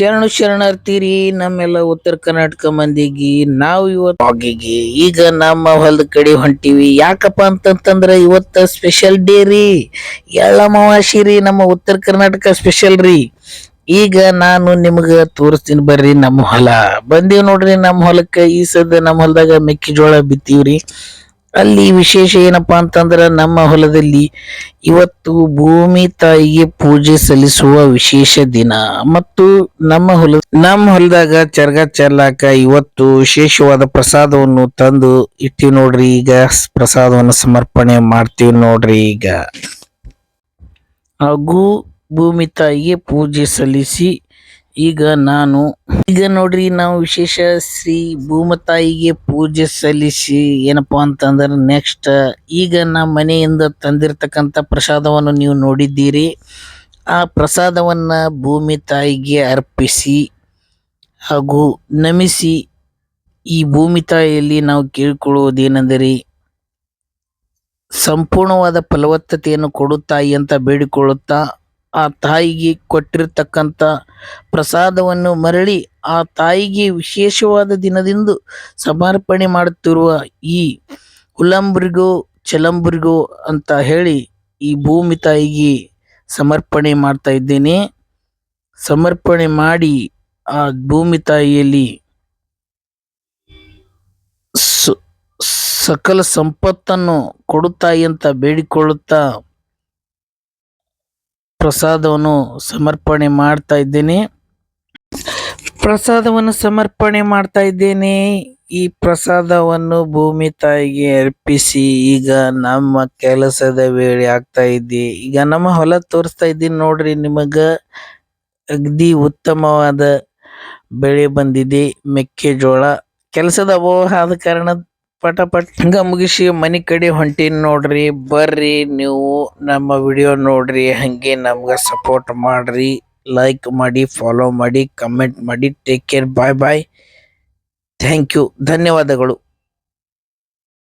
ಶರಣು ಶರಣರ್ತೀರಿ ನಮ್ಮೆಲ್ಲ ಉತ್ತರ ಕರ್ನಾಟಕ ಮಂದಿಗೆ, ನಾವು ಇವತ್ತು ಹೋಗಿಗಿ ಈಗ ನಮ್ಮ ಹೊಲದ ಕಡೆ ಹೊಂಟಿವಿ. ಯಾಕಪ್ಪ ಅಂತಂತಂದ್ರ ಇವತ್ತ ಸ್ಪೆಷಲ್ ಡೇ ರೀ. ಎಳ್ಳ ಅಮಾವಾಸಿ ರೀ ನಮ್ಮ ಉತ್ತರ ಕರ್ನಾಟಕ ಸ್ಪೆಷಲ್ ರೀ. ಈಗ ನಾನು ನಿಮ್ಗ ತೋರಿಸ್ತೀನಿ ಬರ್ರಿ ನಮ್ಮ ಹೊಲ. ಬಂದೀವಿ ನೋಡ್ರಿ ನಮ್ಮ ಹೊಲಕ್ಕ, ಈ ಸದ ನಮ್ಮ ಹೊಲದಾಗ ಮೆಕ್ಕೆಜೋಳ ಬಿತ್ತೀವ್ರಿ. ಅಲ್ಲಿ ವಿಶೇಷ ಏನಪ್ಪಾ ಅಂತಂದ್ರ ನಮ್ಮ ಹೊಲದಲ್ಲಿ ಇವತ್ತು ಭೂಮಿ ತಾಯಿಗೆ ಪೂಜೆ ಸಲ್ಲಿಸುವ ವಿಶೇಷ ದಿನ. ಮತ್ತು ನಮ್ಮ ಹೊಲ, ನಮ್ಮ ಹೊಲದಾಗ ಚರ್ಗ ಚೆಲ್ಲಾಕ ಇವತ್ತು ವಿಶೇಷವಾದ ಪ್ರಸಾದವನ್ನು ತಂದು ಇಟ್ಟಿವಿ ನೋಡ್ರಿ ಈಗ. ಪ್ರಸಾದವನ್ನು ಸಮರ್ಪಣೆ ಮಾಡ್ತೀವಿ ನೋಡ್ರಿ ಈಗ. ಹಾಗೂ ಭೂಮಿ ತಾಯಿಗೆ ಪೂಜೆ ಸಲ್ಲಿಸಿ ಈಗ ನಾನು, ಈಗ ನೋಡ್ರಿ ನಾವು ವಿಶೇಷ ಶ್ರೀ ಭೂಮತಾಯಿಗೆ ಪೂಜೆ ಸಲ್ಲಿಸಿ ಏನಪ್ಪಾ ಅಂತಂದ್ರೆ ನೆಕ್ಸ್ಟ್ ಈಗ ನಮ್ಮ ಮನೆಯಿಂದ ತಂದಿರತಕ್ಕಂಥ ಪ್ರಸಾದವನ್ನು ನೀವು ನೋಡಿದ್ದೀರಿ. ಆ ಪ್ರಸಾದವನ್ನ ಭೂಮಿ ತಾಯಿಗೆ ಅರ್ಪಿಸಿ ಹಾಗೂ ನಮಿಸಿ ಈ ಭೂಮಿ ತಾಯಿಯಲ್ಲಿ ನಾವು ಕೇಳಿಕೊಳ್ಳುವುದೇನೆಂದರೆ ಸಂಪೂರ್ಣವಾದ ಫಲವತ್ತತೆಯನ್ನು ಕೊಡುತ್ತಾಯಿ ತಾಯಿ ಅಂತ ಬೇಡಿಕೊಳ್ಳುತ್ತಾ ಆ ತಾಯಿಗೆ ಕೊಟ್ಟಿರತಕ್ಕಂಥ ಪ್ರಸಾದವನ್ನು ಮರಳಿ ಆ ತಾಯಿಗೆ ವಿಶೇಷವಾದ ದಿನದಿಂದ ಸಮರ್ಪಣೆ ಮಾಡುತ್ತಿರುವ ಈ ಹುಲಂಬ್ರಿಗೋ, ಚಲಂಬ್ರಿಗೋ ಅಂತ ಹೇಳಿ ಈ ಭೂಮಿ ತಾಯಿಗೆ ಸಮರ್ಪಣೆ ಮಾಡ್ತಾ ಇದ್ದೇನೆ. ಸಮರ್ಪಣೆ ಮಾಡಿ ಆ ಭೂಮಿ ತಾಯಿಯಲ್ಲಿ ಸಕಲ ಸಂಪತ್ತನ್ನು ಕೊಡುತ್ತಾಯಿ ಅಂತ ಬೇಡಿಕೊಳ್ಳುತ್ತಾ ಪ್ರಸಾದವನ್ನು ಸಮರ್ಪಣೆ ಮಾಡ್ತಾ ಇದ್ದೇನೆ. ಪ್ರಸಾದವನ್ನು ಸಮರ್ಪಣೆ ಮಾಡ್ತಾ ಇದ್ದೇನೆ. ಈ ಪ್ರಸಾದವನ್ನು ಭೂಮಿ ತಾಯಿಗೆ ಅರ್ಪಿಸಿ ಈಗ ನಮ್ಮ ಕೆಲಸದ ವೇಳೆ ಆಗ್ತಾ ಇದೆ. ಈಗ ನಮ್ಮ ಹೊಲ ತೋರಿಸ್ತಾ ಇದ್ದೀನಿ ನೋಡ್ರಿ ನಿಮಗ. ಅಗದಿ ಉತ್ತಮವಾದ ಬೆಳೆ ಬಂದಿದೆ. ಮೆಕ್ಕೆಜೋಳ. ಕೆಲಸದ ಅಭಾವ ಆದ ಕಾರಣ ಪಟ ಪಟ್ ಹಂಗ ಮುಗಿಸಿ ಮನೆ ಕಡೆ ಹೊಂಟೀನಿ ನೋಡ್ರಿ. ಬರ್ರಿ ನೀವು ನಮ್ಮ ವಿಡಿಯೋ ನೋಡ್ರಿ, ಹಂಗೆ ನಮ್ಗೆ ಸಪೋರ್ಟ್ ಮಾಡ್ರಿ. ಲೈಕ್ ಮಾಡಿ ಫಾಲೋ ಮಾಡಿ ಕಮೆಂಟ್ ಮಾಡಿ take care bye bye thank you ಧನ್ಯವಾದಗಳು.